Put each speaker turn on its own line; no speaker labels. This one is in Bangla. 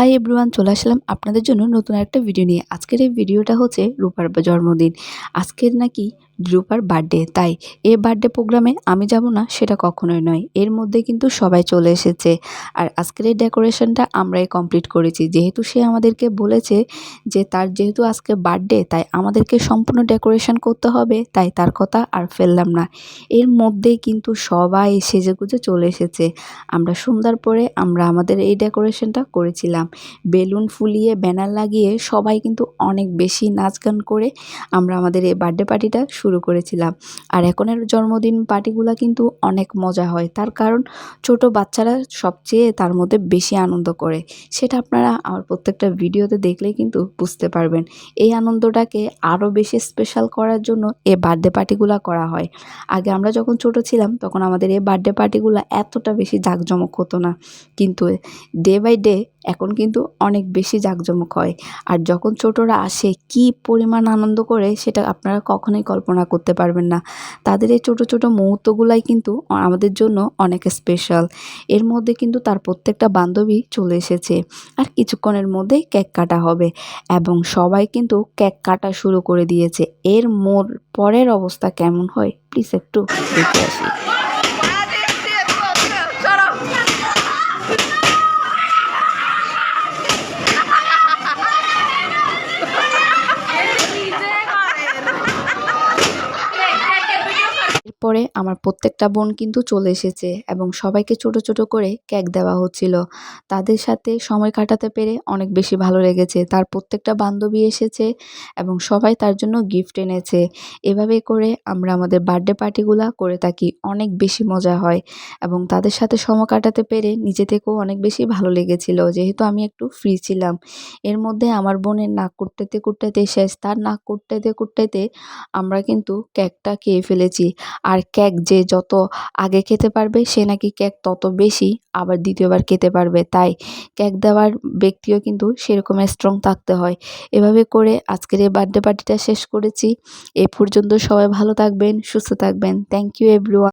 হাই এভরিওয়ান চলে আসলাম আপনাদের জন্য নতুন একটা ভিডিও নিয়ে। আজকের এই ভিডিওটা হচ্ছে রূপার জন্মদিন। আজকের নাকি রূপার বার্থডে তাই এ বার্থডে প্রোগ্রামে আমি যাব না সেটা কখনোই নয়। এর মধ্যে কিন্তু সবাই চলে এসেছে। আর আজকের এই ডেকোরেশনটা আমরাই কমপ্লিট করেছি। যেহেতু সে আমাদেরকে বলেছে যে তার যেহেতু আজকে বার্থডে তাই আমাদেরকে সম্পূর্ণ ডেকোরেশন করতে হবে, তাই তার কথা আর ফেললাম না। এর মধ্যেই কিন্তু সবাই সেজেগুজে চলে এসেছে। আমরা সুন্দর পরে আমরা আমাদের এই ডেকোরেশনটা করেছিলাম। বেলুন ফুলিয়ে, ব্যানার লাগিয়ে সবাই কিন্তু অনেক বেশি নাচ গান করে আমরা আমাদের এই বার্থডে পার্টিটা শুরু করেছিলাম। আর এখনের জন্মদিন পার্টিগুলো কিন্তু অনেক মজা হয়। তার কারণ ছোট বাচ্চারা সবচেয়ে তার মধ্যে বেশি আনন্দ করে। সেটা আপনারা আমার প্রত্যেকটা ভিডিওতে দেখলেই কিন্তু বুঝতে পারবেন। এই আনন্দটাকে আরও বেশি স্পেশাল করার জন্য এ বার্থডে পার্টিগুলো করা হয়। আগে আমরা যখন ছোট ছিলাম, তখন আমাদের এই বার্থডে পার্টিগুলো এতটা বেশি জাঁকজমক হতো না। কিন্তু ডে বাই ডে এখন কিন্তু অনেক বেশি জাঁকজমক হয়। আর যখন ছোটরা আসে, কি পরিমাণ আনন্দ করে, সেটা আপনারা কখনোই কল্পনা করতে পারবেন না। তাদের এই ছোটো ছোটো মুহূর্তগুলাই কিন্তু আমাদের জন্য অনেক স্পেশাল এর মধ্যে কিন্তু তার প্রত্যেকটা বান্ধবী চলে এসেছে। আর কিছুক্ষণের মধ্যে কেক কাটা হবে এবং সবাই কিন্তু কেক কাটা শুরু করে দিয়েছে। এর মোর পরের অবস্থা কেমন হয়? প্লিজ একটু দেখে আসি। এরপরে আমার প্রত্যেকটা বোন কিন্তু চলে এসেছে এবং সবাইকে ছোট ছোট করে কেক দেওয়া হচ্ছিল। তাদের সাথে সময় কাটাতে পেরে অনেক বেশি ভালো লেগেছে। তার প্রত্যেকটা বান্ধবী এসেছে এবং সবাই তার জন্য গিফট এনেছে। এভাবে করে আমরা আমাদের বার্থডে পার্টিগুলো করে থাকি। অনেক বেশি মজা হয় এবং তাদের সাথে সময় কাটাতে পেরে নিজে থেকেও অনেক বেশি ভালো লেগেছিল। যেহেতু আমি একটু ফ্রি ছিলাম, এর মধ্যে আমার বোনের নাক কুটতেতে কুটতেতে শেষ। তার নাক কুটতেতে কুটতেতে আমরা কিন্তু কেকটা খেয়ে ফেলেছি। আর কেক যে যত আগে খেতে পারবে, সে নাকি কেক তত বেশি আবার দ্বিতীয়বার খেতে পারবে। তাই কেক দেওয়ার ব্যক্তিও কিন্তু সেরকম স্ট্রং থাকতে হয়। এভাবে করে আজকের এই বার্থডে পার্টিটা শেষ করেছি। এ পর্যন্ত সবাই ভালো থাকবেন, সুস্থ থাকবেন। Thank you everyone